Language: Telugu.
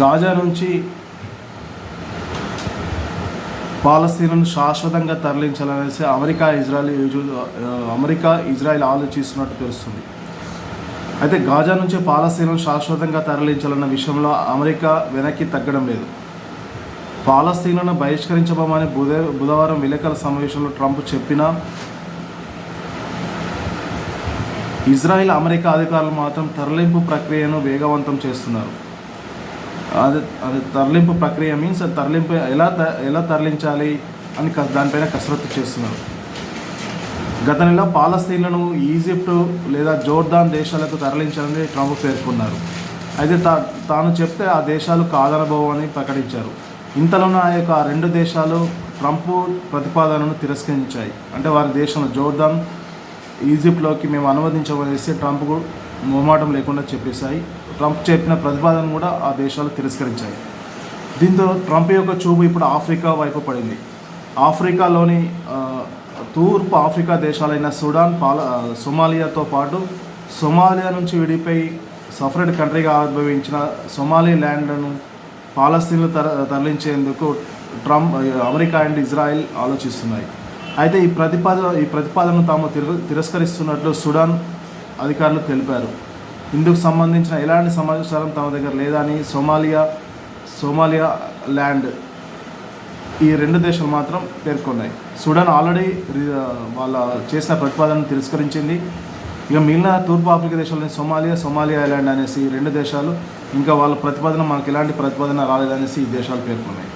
గాజా నుంచి పాలస్తీనాను శాశ్వతంగా తరలించాలనేసి అమెరికా ఇజ్రాయల్ యూజు- అమెరికా ఇజ్రాయెల్ ఆలోచిస్తున్నట్టు తెలుస్తుంది. అయితే గాజా నుంచి పాలస్తీనాను శాశ్వతంగా తరలించాలన్న విషయంలో అమెరికా వెనక్కి తగ్గడం లేదు. పాలస్తీనాను బహిష్కరించబోమని బుధ బుధవారం విలేకరుల సమావేశంలో ట్రంప్ చెప్పినా ఇజ్రాయెల్ అమెరికా అధికారులు మాత్రం తరలింపు ప్రక్రియను వేగవంతం చేస్తున్నారు. అది అది తరలింపు ప్రక్రియ మీన్స్ తరలింపు ఎలా త- ఎలా తరలించాలి అని దానిపైన కసరత్తు చేస్తున్నారు. గత నెల పాలస్తీన్లను ఈజిప్ట్ లేదా జోర్దాన్ దేశాలకు తరలించాలని ట్రంప్ పేర్కొన్నారు. అయితే తా తాను చెప్తే ఆ దేశాలు కాదనబోవని ప్రకటించారు. ఇంతలోనే ఆ యొక్క రెండు దేశాలు ట్రంప్ ప్రతిపాదనను తిరస్కరించాయి. అంటే వారి దేశంలో జోర్దాన్ ఈజిప్ట్లోకి మేము అనువదించవలసి ట్రంప్ మొమాటం మొహమాటం లేకుండా చెప్పేశాయి. ట్రంప్ చెప్పిన ప్రతిపాదన కూడా ఆ దేశాలు తిరస్కరించాయి. దీంతో ట్రంప్ యొక్క చూపు ఇప్పుడు ఆఫ్రికా వైపు పడింది. ఆఫ్రికాలోని తూర్పు ఆఫ్రికా దేశాలైన సుడాన్ పాల సొమాలియాతో పాటు సొమాలియా నుంచి విడిపోయి సఫరెడ్ కంట్రీగా ఆవిర్భవించిన సొమాలి ల్యాండ్ను పాలస్తీన్లు తర తరలించేందుకు ట్రంప్ అమెరికా అండ్ ఇజ్రాయెల్ ఆలోచిస్తున్నాయి. అయితే ఈ ప్రతిపాదన ఈ ప్రతిపాదనను తాము తిర తిరస్కరిస్తున్నట్లు సుడాన్ అధికారులు తెలిపారు. ఇందుకు సంబంధించిన ఎలాంటి సమాచారం తమ దగ్గర లేదని సోమాలియా సోమాలియా ల్యాండ్ ఈ రెండు దేశాలు మాత్రం పేర్కొన్నాయి. సుడాన్ ఆల్రెడీ వాళ్ళ చేసిన ప్రతిపాదనను తిరస్కరించింది. ఇక మిగిలిన తూర్పు ఆఫ్రికా దేశాలని సోమాలియా సోమాలియా ఐలాండ్ అనేసి రెండు దేశాలు ఇంకా వాళ్ళ ప్రతిపాదన మనకు ఎలాంటి ప్రతిపాదన రాలేదనేసి ఈ దేశాలు పేర్కొన్నాయి.